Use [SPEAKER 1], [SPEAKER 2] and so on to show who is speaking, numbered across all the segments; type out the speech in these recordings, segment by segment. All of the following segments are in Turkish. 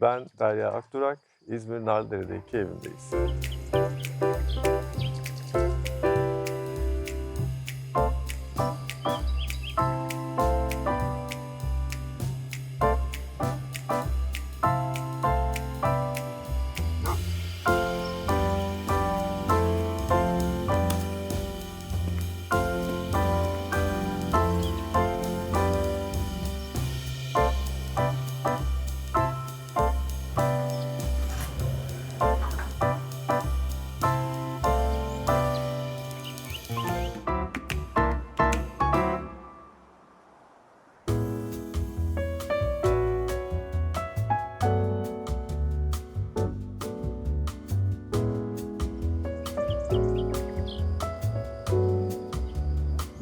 [SPEAKER 1] Ben Derya Akdurak, İzmir Narlıdere'deki evimdeyiz.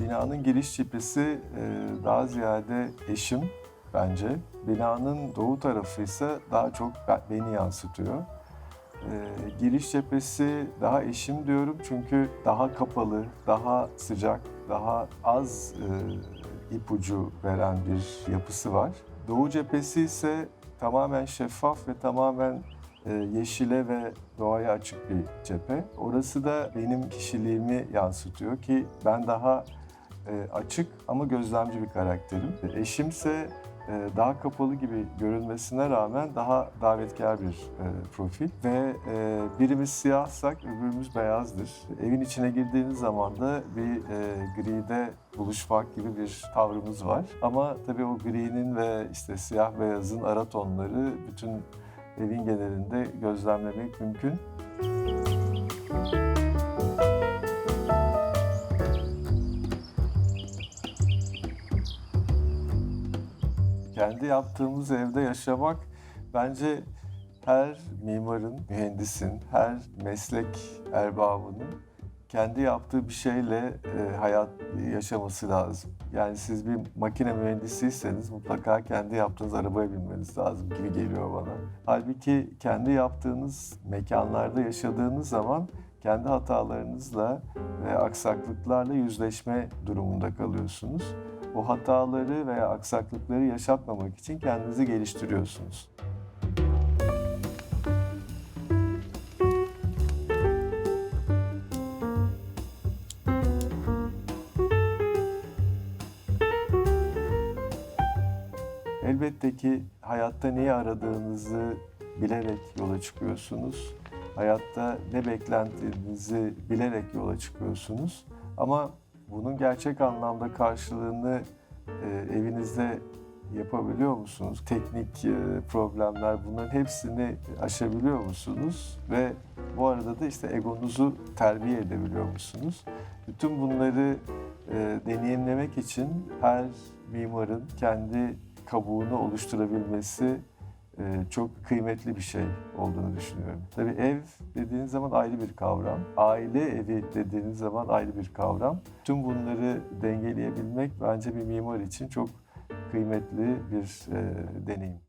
[SPEAKER 1] Binanın giriş cephesi e, daha ziyade eşim bence. Binanın doğu tarafı ise daha çok be- beni yansıtıyor. E, Giriş cephesi daha eşim diyorum çünkü daha kapalı, daha sıcak, daha az e, ipucu veren bir yapısı var. Doğu cephesi ise tamamen şeffaf ve tamamen yeşile ve doğaya açık bir cephe. Orası da benim kişiliğimi yansıtıyor ki ben daha açık ama gözlemci bir karakterim. E, Eşimse e, daha kapalı gibi görünmesine rağmen daha davetkar bir e, profil ve e, birimiz siyahsak öbürümüz beyazdır. Evin içine girdiğiniz zaman da bir e, gride buluşmak gibi bir tavrımız var. Ama tabii o gri'nin ve işte siyah beyazın ara tonları bütün evin genelinde gözlemlemek mümkün. Kendi yaptığımız evde yaşamak bence her mimarın, mühendisin, her meslek erbabının kendi yaptığı bir şeyle e, hayat yaşaması lazım. Yani siz bir makine mühendisiyseniz mutlaka kendi yaptığınız arabaya binmeniz lazım gibi geliyor bana. Halbuki kendi yaptığınız mekanlarda yaşadığınız zaman kendi hatalarınızla ve aksaklıklarla yüzleşme durumunda kalıyorsunuz. O hataları veya aksaklıkları yaşatmamak için kendinizi geliştiriyorsunuz. Elbette ki hayatta neyi aradığınızı bilerek yola çıkıyorsunuz. Hayatta ne beklentinizi bilerek yola çıkıyorsunuz. Ama bunun gerçek anlamda karşılığını e, evinizde yapabiliyor musunuz? Teknik e, problemler bunların hepsini aşabiliyor musunuz? Ve bu arada da işte egonuzu terbiye edebiliyor musunuz? Bütün bunları e, deneyimlemek için her mimarın kendi kabuğunu oluşturabilmesi çok kıymetli bir şey olduğunu düşünüyorum. Tabii ev dediğiniz zaman ayrı bir kavram. Aile evi dediğiniz zaman ayrı bir kavram. Tüm bunları dengeleyebilmek bence bir mimar için çok kıymetli bir e, deneyim.